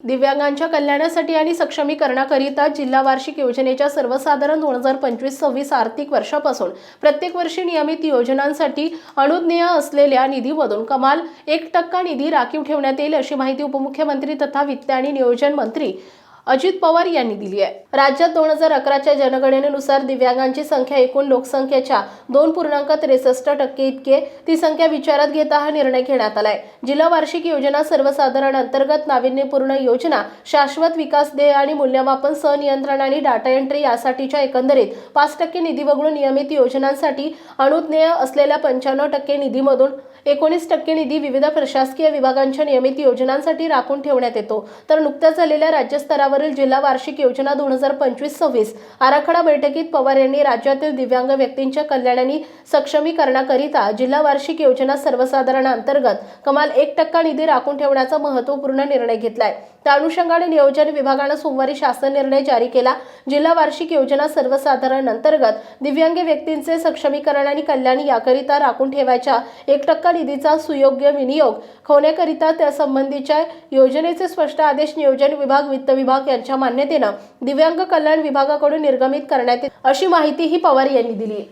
दिव्यांगांच्या कल्याणासाठी आणि सक्षमीकरणाकरिता जिल्हा वार्षिक योजनेच्या सर्वसाधारण दोन हजार पंचवीस सव्वीस आर्थिक वर्षापासून प्रत्येक वर्षी नियमित योजनांसाठी अनुज्ञेय असलेल्या निधीमधून कमाल एक टक्का निधी राखीव ठेवण्यात येईल अशी माहिती उपमुख्यमंत्री तथा वित्त आणि नियोजन मंत्री अजित पवार यांनी दिली आहे. राज्यात दोन हजार अकराच्या जनगणनेनुसार दिव्यांगांची संख्या एकूण लोकसंख्येच्या दोन पूर्णांक त्रेसष्ट टक्के इतके ती संख्या विचारात घेता हा निर्णय घेण्यात आलाय. जिल्हा वार्षिक योजना सर्वसाधारण अंतर्गत नाविन्यपूर्ण योजना शाश्वत विकास ध्येय आणि मूल्यमापन सनियंत्रण आणि डाटा एंट्री यासाठीच्या एकंदरीत पाच टक्के निधी वगळून नियमित योजनांसाठी अनुज्ञेय असलेल्या पंच्याण्णव टक्के निधीमधून एकोणीस टक्के निधी विविध प्रशासकीय विभागांच्या नियमित योजनांसाठी राखून ठेवण्यात येतो. तर नुकत्याच झालेल्या राज्यस्तरावरील जिल्हा वार्षिक योजना दोन हजार पंचवीस सव्वीस आराखडा बैठकीत पवार यांनी राज्यातील दिव्यांग व्यक्तींच्या कल्याण आणि सक्षमीकरणाकरिता जिल्हा वार्षिक योजना सर्वसाधारण अंतर्गत कमाल एक टक्का निधी राखून ठेवण्याचा महत्त्वपूर्ण निर्णय घेतलाय. त्या अनुषंगाने नियोजन विभागानं सोमवारी शासन निर्णय जारी केला. जिल्हा वार्षिक योजना सर्वसाधारण अंतर्गत दिव्यांग व्यक्तींचे सक्षमीकरण आणि कल्याण याकरिता राखून ठेवायच्या एक टक्का निधीचा सुयोग्य विनियोग. होण्याकरिता त्यासंबंधीच्या योजनेचे स्पष्ट आदेश नियोजन विभाग वित्त विभाग यांच्या मान्यतेनं दिव्यांग कल्याण विभागाकडून निर्गमित करण्यात येत अशी माहितीही पवार यांनी दिली